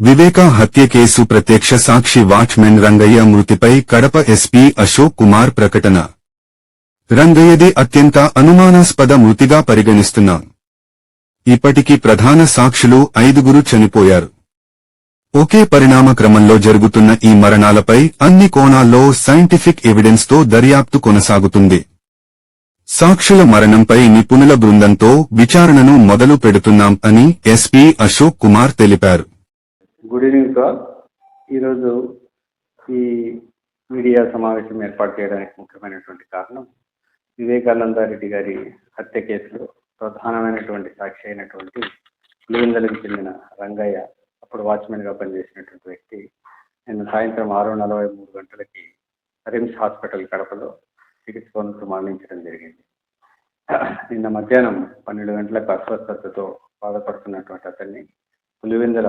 వివేకా హత్య కేసు ప్రత్యక్ష సాక్షి వాచ్మెన్ రంగయ్య మృతిపై కడప ఎస్పీ అశోక్ కుమార్ ప్రకటన. రంగయ్యది అత్యంత అనుమానాస్పద మృతిగా పరిగణిస్తున్నాం. ఇప్పటికి ప్రధాన సాక్షులు ఐదుగురు చనిపోయారు. ఒకే పరిణామ క్రమంలో జరుగుతున్న ఈ మరణాలపై అన్ని కోణాల్లో సైంటిఫిక్ ఎవిడెన్స్తో దర్యాప్తు కొనసాగుతుంది. సాక్షుల మరణంపై నిపుణుల బృందంతో విచారణను మొదలు పెడుతున్నాం అని ఎస్పీ అశోక్ కుమార్ తెలిపారు. Good evening sir. ఈరోజు ఈ మీడియా సమావేశం ఏర్పాటు చేయడానికి ముఖ్యమైనటువంటి కారణం వివేకానంద రెడ్డి గారి హత్య కేసులో ప్రధానమైనటువంటి సాక్షి అయినటువంటి పులివెందలకు చెందిన రంగయ్య అప్పుడు వాచ్మెన్గా పనిచేసినటువంటి వ్యక్తి నిన్న సాయంత్రం ఆరు నలభై మూడు గంటలకి రిమ్స్ హాస్పిటల్ కడపలో చికిత్స పొందుతూ మరణించడం జరిగింది. నిన్న మధ్యాహ్నం పన్నెండు గంటలకు అస్వస్థతతో బాధపడుతున్నటువంటి అతన్ని పులివెందుల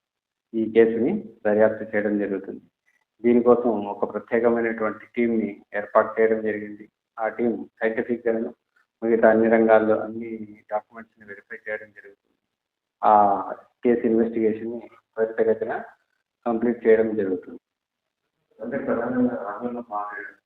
ఈ కేసుని దర్యాప్తు చేయడం జరుగుతుంది. దీనికోసం ఒక ప్రత్యేకమైనటువంటి టీంని ఏర్పాటు చేయడం జరిగింది. ఆ టీం సైంటిఫిక్గాను మిగతా అన్ని రంగాల్లో అన్ని డాక్యుమెంట్స్ని వెరిఫై చేయడం జరుగుతుంది. ఆ కేసు ఇన్వెస్టిగేషన్ని త్వరితగతిన కంప్లీట్ చేయడం జరుగుతుంది. అంటే ప్రధానంగా రాష్ట్రంలో మాట్లాడారు.